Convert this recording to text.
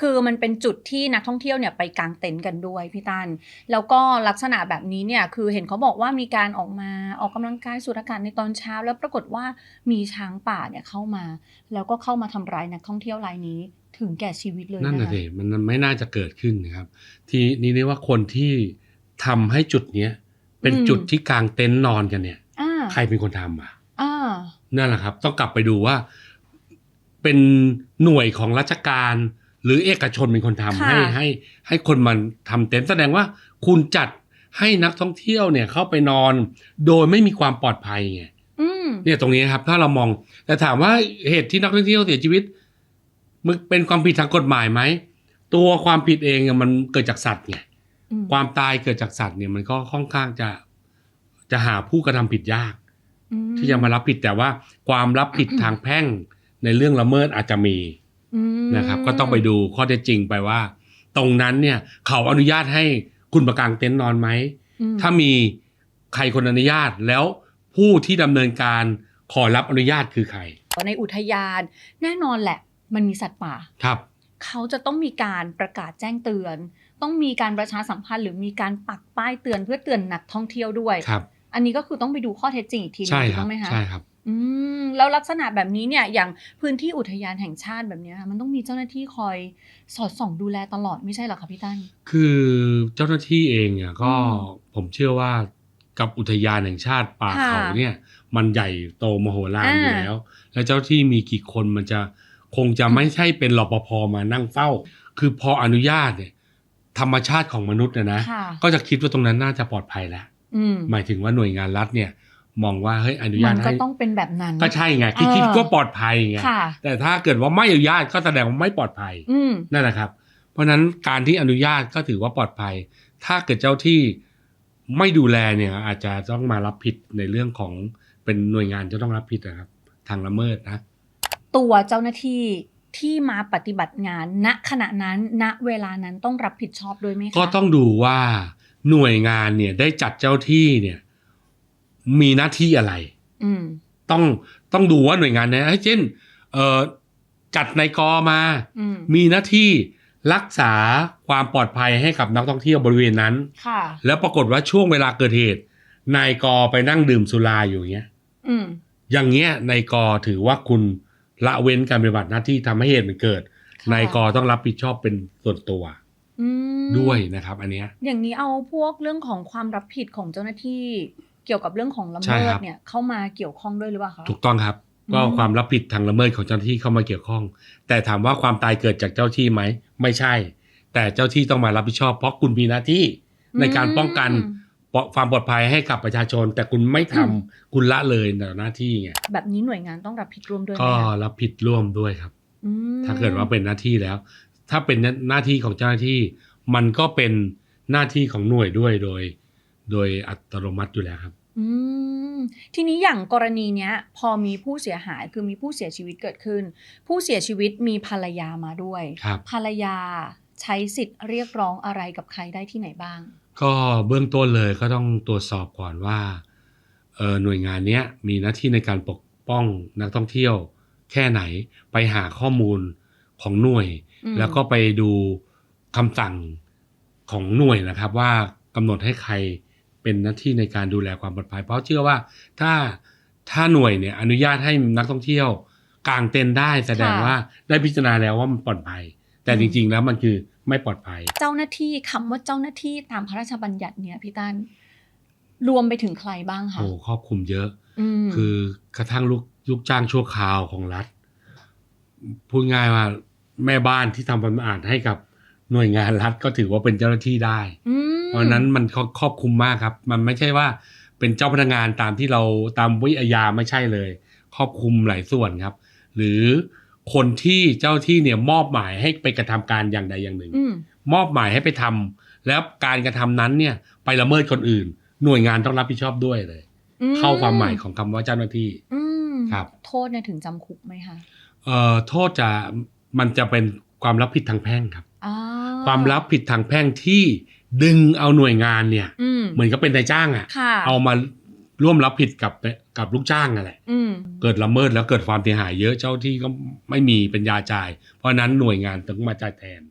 คือมันเป็นจุดที่นักท่องเที่ยวเนี่ยไปกางเต็นท์กันด้วยพี่ตันแล้วก็ลักษณะแบบนี้เนี่ยคือเห็นเขาบอกว่ามีการออกมาออกกำลังกายสูดอากาศในตอนเช้า แล้วปรากฏว่ามีช้างป่าเนี่ยเข้ามา แล้วก็เข้ามาทำร้ายนักท่องเที่ยวรายนี้ถึงแก่ชีวิตเลยนั่นนะน่ะคะสิมันไม่น่าจะเกิดขึ้นนะครับ ทีนี้เรียกว่าคนที่ทำให้จุดเนี้ยเป็นจุดที่กางเต็นท์นอนกันเนี่ยอ่าใครเป็นคนทำอะอ่านั่นแหละครับ ต้องกลับไปดูว่า เป็นหน่วยของราชการ หรือเอกชนเป็นคนทำค่ะให้ให้ ให้คนมันทำเต็นท์แสดงว่าคุณจัดให้นักท่องเที่ยวเนี่ยเข้าไปนอน โดยไม่มีความปลอดภัยไงอืมเนี่ยตรงนี้ครับ ถ้าเรามองแต่ถามว่าเหตุที่นักท่องเที่ยวเสียชีวิต มันเป็นความผิดทางกฎหมายไหมตัวความผิดเองอะมันเกิดจากสัตว์ไงอืมความตายเกิดจากสัตว์เนี่ยมันก็ค่อนข้างจะจะหาผู้กระทำผิดยากอืมที่จะมารับผิดแต่ว่าความรับผิดทางแพ่งในเรื่องละเมิดอาจจะมีอืม นะครับ ก็ต้องไปดูข้อเท็จจริงไปว่า ตรงนั้นเนี่ยเขาอนุญาตให้คุณประกางเต็นท์นอนไหมอืมถ้ามีใครคนอนุญาตแล้วผู้ที่ดำเนินการขอรับอนุญาตคือใคร ในอุทยานแน่นอนแหละ มันมีสัตว์ป่าครับเขาจะต้องมีการประกาศแจ้งเตือน ต้องมีการประชาสัมพันธ์ หรือมีการปักป้ายเตือนเพื่อเตือนนักท่องเที่ยวด้วยครับ อันนี้ก็คือต้องไปดูข้อเท็จจริงอีกทีนึงใช่ถูกครัต้บองไหมคะใช่ครับ อืมแล้วลักษณะแบบนี้เนี่ยอย่างพื้นที่อุทยานแห่งชาติแบบเนี้ยค่ะมันต้องมีเจ้าหน้าที่คอยสอดส่องดูแลตลอดไม่ใช่เหรอคะพี่ตั้น คือเจ้าหน้าที่เองอะก็อืมผมเชื่อว่ากับอุทยานแห่งชาติป่าค่ะเขาเนี่ย มันใหญ่โตมโหฬารอ่า อยู่แล้ว แล้วเจ้าที่มีกี่คนมันจะคงจะไม่ใช่เป็นรปภมานั่งเฝ้า คือพออนุญาตเนี่ย ธรรมชาติของมนุษย์นะนะค่ะ ก็จะคิดว่าตรงนั้นน่าจะปลอดภัยแล้ว อืม หมายถึงว่าหน่วยงานรัฐเนี่ย มองว่าเฮ้ยอนุญามัตนก็ให้ต้องเป็นแบบนั้น ก็ใช่ไงคิดเออคิดก็ปลอดภัยไงค่ะแต่ถ้าเกิดว่าไม่อนุญาตก็แสดงว่าไม่ปลอดภัยอืมนั่นแหละครับ เพราะฉะนั้นการที่อนุญาตก็ถือว่าปลอดภัย ถ้าเกิดเจ้าที่ไม่ดูแลเนี่ย อาจจะต้องมารับผิดในเรื่องของเป็นหน่วยงานจะต้องรับผิดนะครับ ทางละเมิดนะ ตัวเจ้าหน้าที่ที่มาปฏิบัติงาน ณขณะนั้นณเวลานั้นต้องรับผิดชอบด้วยไหมคะก็ต้องดูว่าหน่วยงานเนี่ยได้จัดเจ้าที่เนี่ย มีหน้าที่อะไรอืมต้องต้องดูว่าหน่วยงานเนี้เช่นเอ่อจัดในายกอมาอืมมีหน้าที่รักษาความปลอดภัยให้กับนักท่องเที่ยวบริเวณนั้นค่ะแล้วปรากฏว่าช่วงเวลาเกิดเหตุนายกอไปนั่งดื่มสุราอยู่อย่างเงี้ยอืมอย่างเงี้ยนายกอถือว่าคุณละเว้นการปฏิบัติหน้าที่ทำให้เหตุมันเกิดค่ะนายกอต้องรับผิดชอบเป็นส่วนตัวอืมด้วยนะครับ อันเนี้ยอย่างนี้เอาพวกเรื่องของความรับผิดของเจ้าหน้าที่ เกี่ยวกับเรื่องของละใช่เมิคดรับเนี่ยเข้ามาเกี่ยวข้องด้วยหรือเปล่าคะถูกต้องครับ ก็อืมความรับผิดทางละเมิดของเจ้าหน้าที่เข้ามาเกี่ยวข้อง แต่ถามว่าความตายเกิดจากเจ้าที่ไหมไม่ใช่ แต่เจ้าที่ต้องมารับผิดชอบ เพราะคุณมีหน้าที่ในการป้องกันอืมความปลอดภัยให้กับประชาชน แต่คุณไม่ทำอืมคุณละเลยในหน้าที่ไงแบบนี้หน่วยงานต้องรับผิดร่วมด้วยไหมก็คะรับผิดร่วมด้วยครับอืมถ้าเกิดว่าเป็นหน้าที่แล้ว ถ้าเป็นหน้าที่ของเจ้าหน้าที่ มันก็เป็นหน้าที่ของหน่วยด้วยโดย โดยอัตโนมัติอยู่แล้วครับ อืม ทีนี้อย่างกรณีเนี้ย พอมีผู้เสียหายคือมีผู้เสียชีวิตเกิดขึ้น ผู้เสียชีวิตมีภรรยามาด้วย ครับ ภรรยาใช้สิทธิ์เรียกร้องอะไรกับใครได้ที่ไหนบ้าง ก็เบื้องต้นเลยก็ต้องตรวจสอบก่อนว่าเออหน่วยงานเนี้ยมีหน้าที่ในการปกป้องนักท่องเที่ยว แค่ไหนไปหาข้อมูลของหน่วย อืม แล้วก็ไปดูคำสั่งของหน่วยนะครับ ว่ากำหนดให้ใคร เป็นหน้าที่ในการดูแลความปลอดภัย เพราะเชื่อว่าถ้าถ้าหน่วยเนี่ยอนุญาตให้นักท่องเที่ยวกางเต็นท์ได้แสดงว่าได้พิจารณาแล้วว่ามันปลอดภัย แต่จริง ๆ แล้วมันคือไม่ปลอดภัย เจ้าหน้าที่คำว่าเจ้าหน้าที่ตามพระราชบัญญัติเนี่ยพี่ตั้นรวมไปถึงใครบ้างคะโอ้ครอบคลุมเยอะมคือกระทั่งลูกลูกจ้างชั่วคราวของรัฐพูดง่ายว่าแม่บ้านที่ทำความสะอาดให้กับหน่วยงานรัฐก็ถือว่าเป็นเจ้าหน้าที่ได้ม เพราะฉะนั้นมันครครอบคลุมมากครับ มันไม่ใช่ว่าเป็นเจ้าพนักงานตามที่เราตามวิทยาไม่ใช่เลย ครอบคลุมหลายส่วนครับ หรือคนที่เจ้าที่เนี่ยมอบหมายให้ไปกระทำการอย่างใดอย่างหนึ่งอืมมอบหมายให้ไปทำแล้วการกระทำนั้นเนี่ยไปละเมิดคนอื่น หน่วยงานต้องรับผิดชอบด้วยเลยอืเข้าความหมายของคำว่าเจ้าหน้าที่อืมครับ โทษเนี่ยถึงจำคุกไหมคะเอ่อโทษจะมันจะเป็นความรับผิดทางแพ่งครับอ่าความรับผิดทางแพ่งที่ ดึงเอาหน่วยงานเนี่ยอืมเหมือนกับเป็นนายจ้างอะ่ะค่ะ เอามาร่วมรับผิดกับกับลูกจ้างนั่นแหละอืมเกิดละเมิดแล้วเกิดความเสียหายเยอะเจ้าที่ก็ไม่มีปัญญาจ่าย เพราะฉะนั้นหน่วยงานต้องมาจ่ายแทน